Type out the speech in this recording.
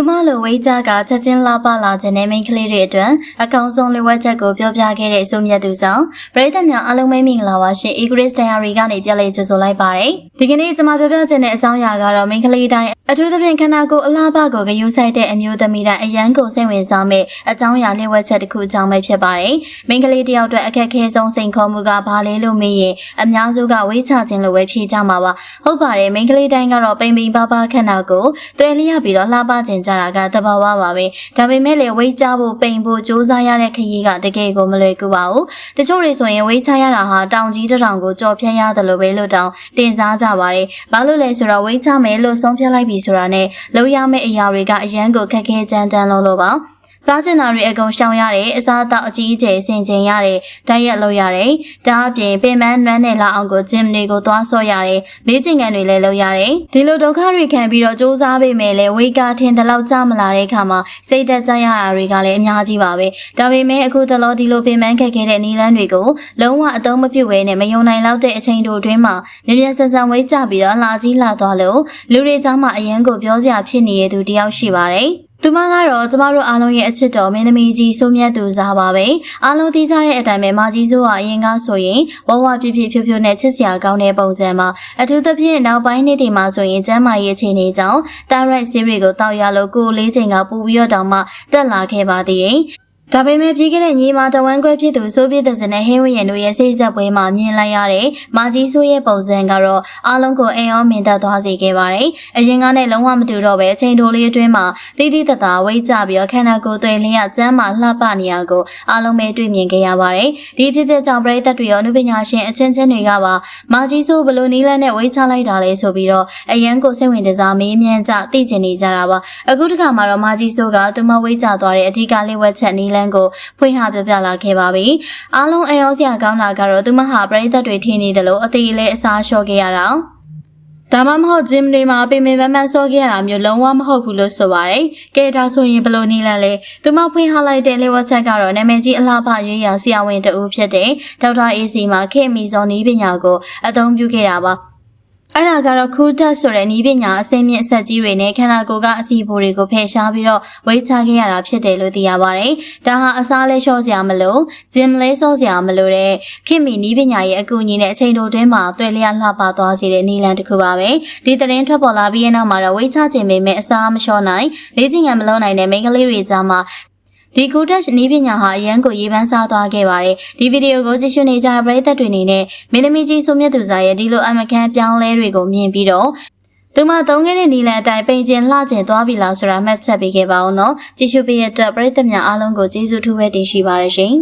သူမလိုဝိတ်ကြကချက်ချင်းလာပလာခြင်းနဲ့မိန်းကလေးတွေအတွက်အကောင်ဆုံးလိုဝက်ချက်ကိုပြောပြခဲ့တဲ့အဆိုမြတ်သူဆောင်ပရိသတ်များအားလုံးမိတ်မင်္ဂလာပါရှင် Egress Diary ကနေပြလိုက်ကြဆိုလိုက်ပါတယ် ဒီကနေ့ကျွန်မပြောပြခြင်းတဲ့အကြောင်းအရာကတော့မိန်းကလေးတိုင်းအထူးသဖြင့်ခန္ဓာကိုယ်အလားပါကိုဂယုဆိုင်တဲ့အမျိုးသမီးတိုင်းအရန်ကိုစိတ်ဝင်စားမဲ့အကြောင်းအရာလျှို့ဝှက်ချက်တစ်ခုအကြောင်းပဲဖြစ်ပါတယ်မိန်းကလေးတယောက်အတွက်အခက်အခဲဆုံးစိန်ခေါ်မှုကဘာလဲလို့မေးရင်အများစုကဝိတ်ချခြင်းလို့ပဲဖြေကြမှာပါဟုတ်ပါတယ်မိန်းကလေးတိုင်းကတော့ပိန်ပိန်ပါပါခန္ဓာကိုယ်တွဲလျက်ပြီးတော့လှပခြင်းကြတာကတဘာဝပါပဲဒါပေမဲ့လေဝိတ်ချဖို့ပိန်ဖို့စူးစမ်းရတဲ့ခရီးကတကယ်ကိုမလွယ်ကူပါဘူးတချို့တွေဆိုရင်ဝိတ်ချရတာဟာတောင်ကြီးတစ်တောင်ကိုကြော်ဖြတ်ရတယ်လို့ပဲလို့တောင်တင်စားကြပါတယ်ဘာလို့လဲဆိုတော့ဝိတ်ချမယ်လို့ဆုံးဖြတ်လိုက်ပြီဆိုတာနဲ့လုံးရမယ့်အရာတွေကအရန်ကိုခက်ခဲကြမ်းတမ်းလို့လို့ပါ စားစင်တာတွေအကုန်ရှောင်ရတယ်အစားအသောက်အကြီးအကျယ်ဆင်ခြင်ရတယ်တိုက်ရက်လုပ်ရတယ်ဒါအပြင်ပင်ပန်းနွမ်းနယ်လောက်အောင်ကိုဂျင်တွေကိုသွားဆော့ရတယ်လေ့ကျင့်ခန်းတွေလည်းလုပ်ရတယ်ဒီလိုဒုက္ခတွေခံပြီးတော့စူးစမ်းပေမဲ့လည်းဝေကာထင်တဲ့လောက်ကြမလာတဲ့အခါမှာစိတ်တက်ကြရတာတွေကလည်းအများကြီးပါပဲဒါပေမဲ့အခုတလောဒီလိုပင်ပန်းခက်ခဲတဲ့နီလန်းတွေကိုလုံးဝအသုံးမပြုဘဲနဲ့မယုံနိုင်လောက်တဲ့အချိန်တို့အတွင်းမှာမြင်မြန်ဆန်ဆန်ဝေးကြပြီးတော့လာကြီးလာသွားလို့လူတွေကြားမှာအရန်ကိုပြောစရာဖြစ်နေတဲ့သူတယောက်ရှိပါတယ် သူမကတော့ကျမတို့အားလုံးရဲ့အချစ်တော်မင်းသမီးကြီးဆိုမြတ်သူစားပါပဲအားလုံးသိကြတဲ့အတိုင်းပဲမာကြီးစိုးကအရင်ကဆိုရင်ဝဝပြပြဖြိုးဖြိုးနဲ့ချစ်စရာကောင်းတဲ့ပုံစံမှာအထူးသဖြင့်နောက်ပိုင်းနှစ်တွေမှာဆိုရင်ကျမ်းမာရေးအခြေအနေကြောင့်တာရိုက်ဆေးတွေကိုတောက်ရလို့ကိုယ်လေးချိန်ကပူပြီးတော့တောင်မှတက်လာခဲ့ပါသေးတယ် ဒါပေမဲ့ပြီးခဲ့တဲ့ညီမတဝမ်းခွဲဖြစ်သူစိုးပြတဲ့စနဲ့ဟင်းဝရင်တို့ရဲ့စိတ်ဆက်ပွဲမှာမြင်လိုက်ရတဲ့မာကြီးဆိုးရဲ့ပုံစံကတော့အားလုံးကိုအိမ်အောင်မြင်တတ်သွားစေခဲ့ပါတယ်။အရင်ကနဲ့လုံးဝမတူတော့ပဲအချိန်တိုလေးအတွင်းမှာတိတိတသာဝိတ်ကြပြီးတော့ခန္ဓာကိုယ်သွေးလင်းရကျမ်းမာလှပနေရကိုအားလုံးပဲတွေ့မြင်ခဲ့ရပါတယ်။ဒီဖြစ်ဖြစ်ကြောင့်ပရိသတ်တွေရောအနုပညာရှင်အချင်းချင်းတွေကပါမာကြီးဆိုးဘလို့နီးလန်းနဲ့ဝိတ်ချလိုက်တာလဲဆိုပြီးတော့အရန်ကိုစိတ်ဝင်စားမေးမြန်းကြသိကျင်နေကြတာပါ။အခုတစ်ခါမှာတော့မာကြီးဆိုးကသူမဝိတ်ကြသွားတဲ့အဓိကလေးဝက်ချက်နီးလန်းကိုဖွင့်ဟပြပြလာခဲ့ပါပြီ။အားလုံးအယောစရာကောင်းတာကတော့သူမဟာပရိသတ်တွေထင်နေတယ်လို့အသေးလေးအစားလျှော့ခဲ့ရတာ။ဒါမှမဟုတ်ဂျင်တွေမှာပင်ပင်ပန်းပန်းစောခဲ့ရတာမျိုးလုံးဝမဟုတ်ဘူးလို့ဆိုပါတယ်။ကဲဒါဆိုရင်ဘလို့နေလဲလဲ။သူမဖွင့်ဟလိုက်တဲ့လေဝက်ချက်ကတော့နာမည်ကြီးအလားပါရေးရဆရာဝန်တဦးဖြစ်တဲ့ဒေါက်တာအေးစီမှာခေမီဇော်နီးပညာကိုအသုံးပြုခဲ့တာပါ။ အဲ့ဒါကတော့ခူးတက်ဆိုတဲ့နီးပညာအစိမ့်မြင့်အဆက်ကြီးတွေနဲ့ခန္ဓာကိုယ်ကအစီအဖိုတွေကိုဖယ်ရှားပြီးတော့ဝေးချခဲ့ရတာဖြစ်တယ်လို့သိရပါတယ်။ဒါဟာအစားလဲလျှော့စရာမလိုဂျင်လဲဆော့စရာမလိုတဲ့ခင်မီနီးပညာရဲ့အကူအညီနဲ့အချိန်တိုတွင်းမှာတွဲလျက်လှပသွားစေတဲ့နီလန်တစ်ခုပါပဲ။ဒီသတင်းထွက်ပေါ်လာပြီးတဲ့နောက်မှာတော့ဝေးချခြင်းပေမဲ့အစားမလျှော့နိုင်လေ့ကျင့်ခန်းမလုပ်နိုင်တဲ့မိန်းကလေးတွေကြားမှာ ဒီကိုတက်နီးပညာဟာအရန်ကိုရေးပန်းစားသွားခဲ့ပါတယ်ဒီဗီဒီယိုကိုကြည့်ရှုနေကြတဲ့ပရိသတ်တွေအနေနဲ့မင်းသမီးကြီးဆိုမြတ်သူစားရဲ့ဒီလိုအမကန်ပြောင်းလဲတွေကိုမြင်ပြီးတော့သူမသုံးခဲ့တဲ့နီလန်အတိုင်းပိန်ကျင်လှကျင်သွားပြီလားဆိုတာမှတ်ချက်ပေးခဲ့ပါဦးနော်ကြည့်ရှုပေးရတဲ့အတွက်ပရိသတ်များအားလုံးကိုကျေးဇူးထူးပဲတင်ရှိပါရရှင်